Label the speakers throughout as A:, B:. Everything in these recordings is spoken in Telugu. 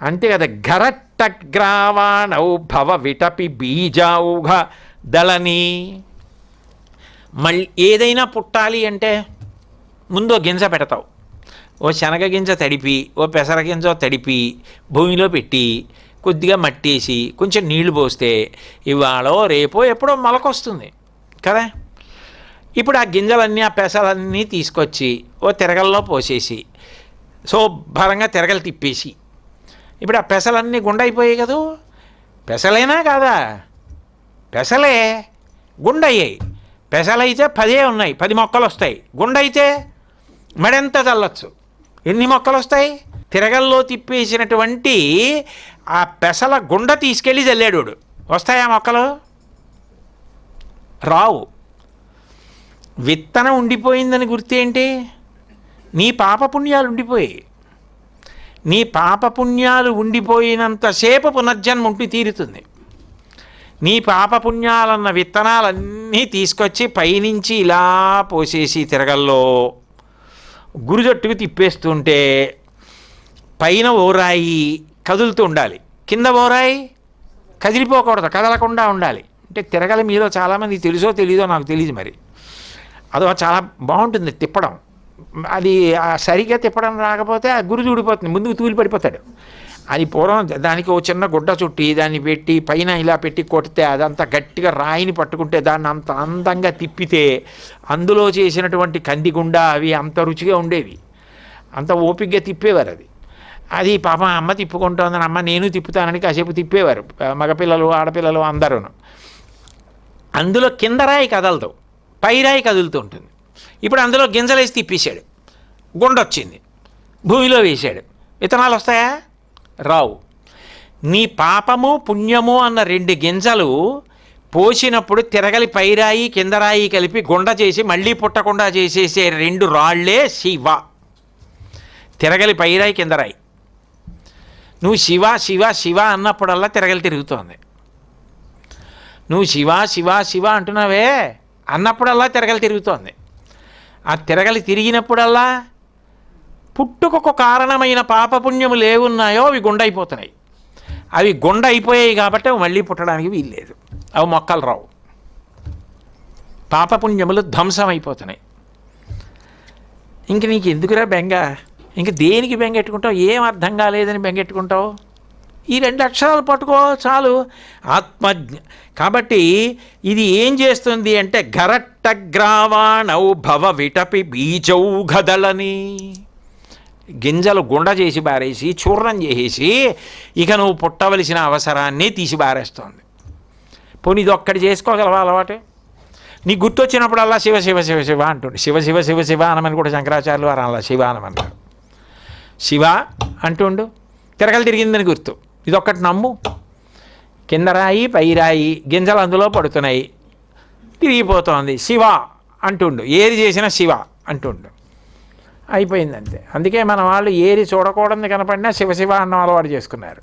A: అంతే కదా ఘరట్టగ్రావాణౌ భవ విటపి బీజావుఘ దళని. మళ్ళీ ఏదైనా పుట్టాలి అంటే ముందు గింజ పెడతావు. ఓ శనగ గింజ తడిపి ఓ పెసర గింజ తడిపి భూమిలో పెట్టి కొద్దిగా మట్టేసి కొంచెం నీళ్ళు పోస్తే ఇవాళో రేపో ఎప్పుడో మొలకొస్తుంది కదా. ఇప్పుడు ఆ గింజలన్నీ ఆ పెసలన్నీ తీసుకొచ్చి ఓ తిరగల్లో పోసేసి శుభ్రంగా తిరగలు తిప్పేసి ఇప్పుడు ఆ పెసలన్నీ గుండైపోయాయి కదూ? పెసలేనా కాదా? పెసలే గుండయ్యాయి. పెసలైతే పదే ఉన్నాయి పది మొక్కలు వస్తాయి గుండైతే మడెంత చల్లొచ్చు? ఎన్ని మొక్కలు వస్తాయి తిరగల్లో తిప్పేసినటువంటి ఆ పెసల గుండ తీసుకెళ్ళి చల్లాడు వస్తాయా మొక్కలు? రావు. విత్తనం ఉండిపోయిందని గుర్తేంటి? నీ పాపపుణ్యాలు ఉండిపోయాయి. నీ పాపపుణ్యాలు ఉండిపోయినంతసేపు పునర్జన్మ ఉండి తీరుతుంది. నీ పాపపుణ్యాలన్న విత్తనాలన్నీ తీసుకొచ్చి పైనుంచి ఇలా పోసేసి తిరగల్లో గురుజట్టుకు తిప్పేస్తుంటే పైన ఓరాయి కదులుతూ ఉండాలి. కింద ఓరాయి కదిలిపోకూడదు కదలకుండా ఉండాలి. అంటే తిరగల మీలో చాలామంది తెలుసో తెలీదో నాకు తెలియదు మరి. అదో చాలా బాగుంటుంది తిప్పడం. అది ఆ సరిగ్గా తిప్పడం రాకపోతే ఆ గురు ఊడిపోతుంది ముందుకు తూలి పడిపోతాడు. అది పూర్వం దానికి ఓ చిన్న గుడ్డ చుట్టి దాన్ని పెట్టి పైన ఇలా పెట్టి కొడితే అదంతా గట్టిగా రాయిని పట్టుకుంటే దాన్ని అంత అందంగా తిప్పితే అందులో చేసినటువంటి కందిగుండ అవి అంత రుచిగా ఉండేవి. అంత ఓపికగా తిప్పేవారు అది. అది పాప అమ్మ తిప్పుకుంటోందని అమ్మ నేను తిప్పుతానని కాసేపు తిప్పేవారు మగపిల్లలు ఆడపిల్లలు అందరూను. అందులో కింద రాయి కదలదు పై రాయి కదులుతూ ఉంటుంది. ఇప్పుడు అందులో గింజలేసి తిప్పేశాడు గుండొచ్చింది. భూమిలో వేశాడు. విత్తనాలు వస్తాయా? రావు. నీ పాపము పుణ్యము అన్న రెండు గింజలు పోసినప్పుడు తిరగలి పైరాయి కిందరాయి కలిపి గుండ చేసి మళ్ళీ పుట్టకుండా చేసేసే రెండు రాళ్ళే శివ. తిరగలి పైరాయి కిందరాయి నువ్వు శివ శివ శివ అన్నప్పుడల్లా తిరగలి తిరుగుతోంది. నువ్వు శివ శివ శివ అంటున్నావే? అన్నప్పుడల్లా తిరగలి తిరుగుతోంది. ఆ తిరగలి తిరిగినప్పుడల్లా పుట్టుకొక కారణమైన పాపపుణ్యము లేవున్నాయో అవి గుండైపోతున్నాయి. అవి గుండ అయిపోయాయి కాబట్టి అవి మళ్ళీ పుట్టడానికి వీల్లేదు. అవి మొక్కలు రావు. పాపపుణ్యములు ధ్వంసం అయిపోతున్నాయి ఇంక నీకు ఎందుకురా బెంగ? ఇంక దేనికి బెంగెట్టుకుంటావు ఏం అర్థం కాలేదని బెంగెట్టుకుంటావు ఈ రెండు అక్షరాలు పట్టుకో చాలు. ఆత్మజ్ఞ కాబట్టి ఇది ఏం చేస్తుంది అంటే గరట్టగ్రావాణౌ భవ విటపి బీజౌఘదలని గింజలు గుండ చేసి బారేసి చూర్ణం చేసేసి ఇక నువ్వు పుట్టవలసిన అవసరాన్ని తీసి బారేస్తోంది. పోనీ ఇది ఒక్కటి చేసుకోగలవా అలవాటు? నీకు గుర్తొచ్చినప్పుడల్లా శివ శివ శివ శివ అంటుండే. శివ శివ శివ శివ అనమని కూడా శంకరాచార్యులు వారు అలా శివ అనమన్నారు శివ అంటుండు. తిరగలు తిరిగిందని గుర్తు. ఇదొక్కటి నమ్ము. కింద రాయి పై రాయి గింజలు అందులో పడుతున్నాయి. తిరిగిపోతోంది. శివ అంటుండు. ఏది చేసినా శివ అంటుండు. అయిపోయిందంతే. అందుకే మన వాళ్ళు ఏది చూడకూడదు కనపడినా శివ శివ అన్న అలవాటు చేసుకున్నారు.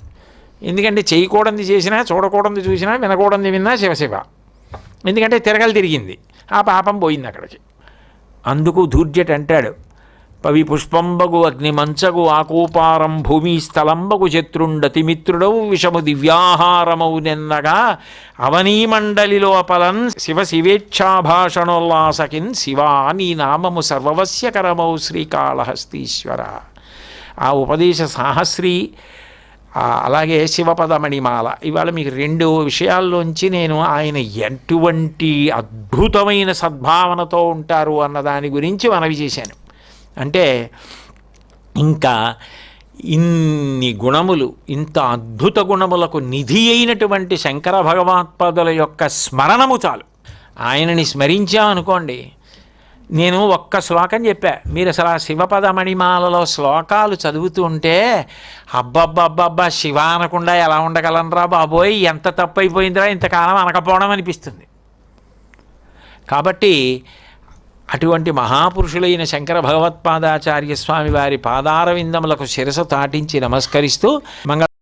A: ఎందుకంటే చేయకూడదు చేసినా చూడకూడదు చూసినా వినకూడదు విన్నా శివ శివ. ఎందుకంటే తిరగలు తిరిగింది. ఆ పాపం పోయింది అక్కడికి. అందుకు ధూర్జట్ అంటాడు పవి పుష్పంబగు అగ్ని మంచగు ఆకూపారం భూమి స్థలంబగు శత్రుండతి మిత్రుడవు విషము దివ్యాహారమౌ నిన్నగా అవనీమండలిలోపలం శివ శివేచ్ఛాభాషణోల్లాసకిన్ శివా నీ నామము సర్వవస్యకరమౌ శ్రీకాళహస్తీశ్వర. ఆ ఉపదేశ సాహస్రి అలాగే శివపదమణిమాల. ఇవాళ మీకు రెండు విషయాల్లోంచి నేను ఆయన ఎటువంటి అద్భుతమైన సద్భావనతో ఉంటారు అన్న దాని గురించి మనవి చేశాను. అంటే ఇంకా ఇన్ని గుణములు ఇంత అద్భుత గుణములకు నిధి అయినటువంటి శంకర భగవత్పాదుల యొక్క స్మరణము చాలు. ఆయనని స్మరించామనుకోండి నేను ఒక్క శ్లోకం చెప్పా. మీరు అసలు ఆ శివపదమణిమాలలో శ్లోకాలు చదువుతూ ఉంటే అబ్బబ్బబ్బబ్బా శివ అనకుండా ఎలా ఉండగలనరా బాబోయ్ ఎంత తప్పు ఇంతకాలం అనకపోవడం అనిపిస్తుంది. కాబట్టి అటువంటి మహాపురుషులైన శంకర భగవత్పాదాచార్య స్వామి వారి పాదారవిందములకు శిరస తాటించి నమస్కరిస్తూ మంగళ